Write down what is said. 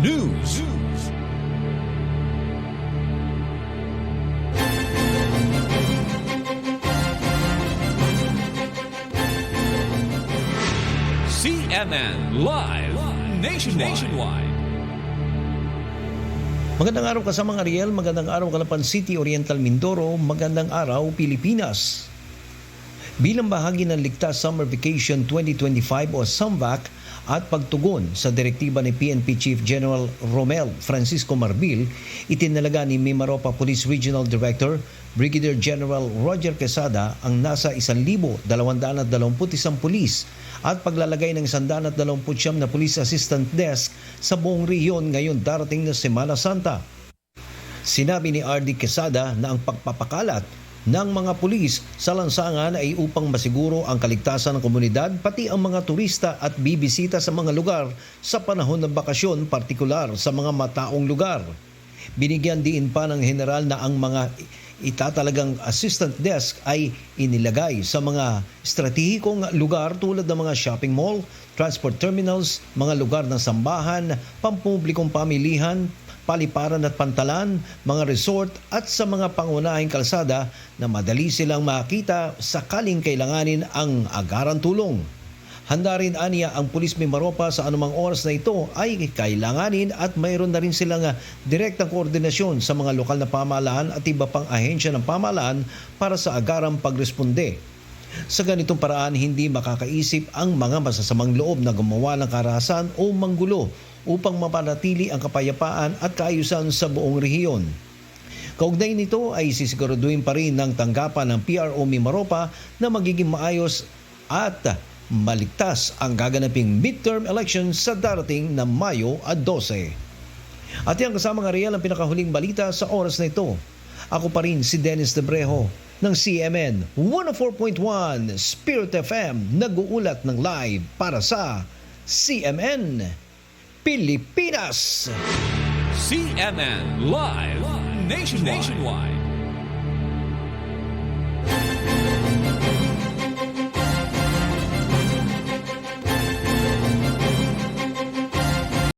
News. CNN Live Nationwide. Magandang araw kasama mga Ariel, magandang araw Kalapan City, Oriental Mindoro, magandang araw Pilipinas. Bilang bahagi ng Ligtas Summer Vacation 2025 o SUMVAC at pagtugon sa direktiba ni PNP Chief General Romel Francisco Marbil, itinalaga ni Mimaropa Police Regional Director Brigadier General Roger Quesada ang nasa 1,221 pulis at paglalagay ng 129 na Police Assistant Desk sa buong rehiyon ngayon darating na Semana Santa. Sinabi ni RD Quesada na ang pagpapakalat ng mga pulis sa lansangan ay upang masiguro ang kaligtasan ng komunidad pati ang mga turista at bibisita sa mga lugar sa panahon ng bakasyon partikular sa mga mataong lugar. Binigyan din pa ng general na ang mga itatalagang assistant desk ay inilagay sa mga estratehikong lugar tulad ng mga shopping mall, transport terminals, mga lugar ng sambahan, pampublikong pamilihan, paliparan at pantalan, mga resort at sa mga pangunahing kalsada na madali silang makita sakaling kailanganin ang agarang tulong. Handa rin aniya ang pulis Mimaropa sa anumang oras na ito ay kailanganin at mayroon na rin silang ah, direktang koordinasyon sa mga lokal na pamahalaan at iba pang ahensya ng pamahalaan para sa agarang pagresponde. Sa ganitong paraan, hindi makakaisip ang mga masasamang loob na gumawa ng karahasan o manggulo upang mapanatili ang kapayapaan at kaayusan sa buong rehiyon. Kaugnay nito ay sisiguraduhin pa rin ng tanggapan ng PRO Mimaropa na magiging maayos at maligtas ang gaganaping midterm election sa darating na Mayo at 12. At yan kasama nga real ang pinakahuling balita sa oras na ito. Ako pa rin si Dennis Debrejo ng CMN 104.1 Spirit FM nag-uulat ng live para sa CMN Pilipinas. CNN Live Nationwide.